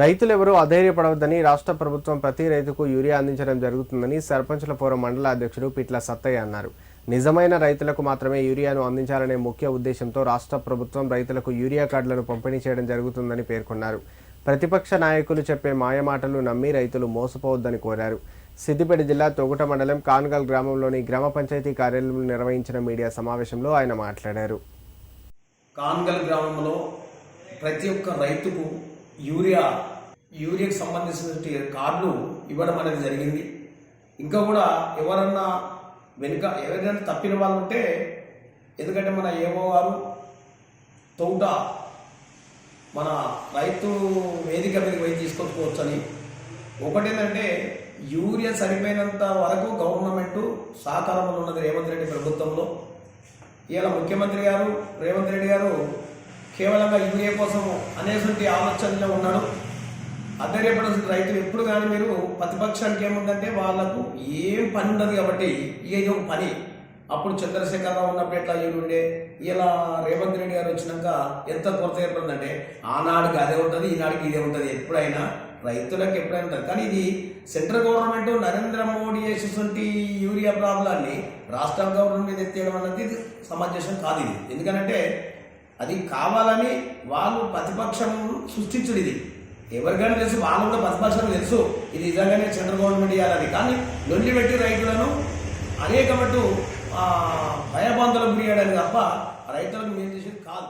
రైతులు ఎవరూ అధైర్యపడవద్దని రాష్ట్ర ప్రభుత్వం ప్రతి రైతుకు యూరియా అందించడం జరుగుతుందని సర్పంచుల ఫోరం మండల అధ్యక్షుడు పిట్ల సత్తయ్య అన్నారు. నిజమైన రైతులకు మాత్రమే యూరియాను అందించాలనే ముఖ్య ఉద్దేశంతో రాష్ట్ర ప్రభుత్వం రైతులకు యూరియా కార్డులను పంపిణీ చేయడం జరుగుతుందని పేర్కొన్నారు. ప్రతిపక్ష నాయకులు చెప్పే మాయమాటలు నమ్మి రైతులు మోసపోవద్దని కోరారు. సిద్దిపేట జిల్లా తొగుట మండలం కాన్గల్ గ్రామంలోని గ్రామ పంచాయతీ కార్యాలయంలో నిర్వహించిన మీడియా సమావేశంలో ఆయన మాట్లాడారు. కాన్గల్ గ్రామంలో ప్రతి ఒక్క రైతుకు యూరియా యూరియాకి సంబంధించిన కార్డులు ఇవ్వడం అనేది జరిగింది. ఇంకా కూడా ఎవరన్నా వెనుక ఎవరైనా తప్పిన వాళ్ళు ఉంటే ఎందుకంటే మన ఏవో గారు తోట మన రైతు వేదిక మీదకి పోయి తీసుకొచ్చుకోవచ్చు అని. ఒకటేంటంటే యూరియా సరిపోయినంత వరకు గవర్నమెంట్ సహకారంలో ఉన్నది రేవంత్ రెడ్డి ప్రభుత్వంలో. ఇవాళ ముఖ్యమంత్రి గారు రేవంత్ రెడ్డి గారు కేవలంగా యూరియా కోసం అనేటువంటి ఆలోచనలో ఉన్నాడు. అధైర్యపడాల్సిన రైతులు ఎప్పుడు కానీ మీరు ప్రతిపక్షానికి ఏముందంటే వాళ్ళకు ఏం పని ఉండదు కాబట్టి ఏదో ఒక పని. అప్పుడు చంద్రశేఖరరావు ఉన్నప్పుడు ఎట్లా ఉండే ఇలా రేవంత్ రెడ్డి గారు వచ్చినాక ఎంత కొరత ఏర్పడిందంటే ఆనాడికి అదే ఉంటుంది ఈనాడికి ఇదే ఉంటుంది. ఎప్పుడైనా రైతులకు ఎప్పుడైనా ఉంటుంది. కానీ ఇది సెంట్రల్ గవర్నమెంట్ నరేంద్ర మోడీ చేసేటువంటి యూరియా ప్రాబ్లాన్ని రాష్ట్ర గవర్నమెంట్ మీద ఎత్తేయడం అన్నది ఇది సమంజసం కాదు ఇది. ఎందుకంటే అది కావాలని వాళ్ళు ప్రతిపక్షం సృష్టించుడు ఇది. ఎవరికైనా తెలుసు వాళ్ళు కూడా ప్రతిపక్షం తెలుసు. ఇది నిజంగానే సెంట్రల్ గవర్నమెంట్ ఇవ్వాలని కానీ లొల్లి పెట్టి రైతులను అనేక మటు భయబంధులకు గురి తప్ప రైతులకు మేము చేసేది కాదు.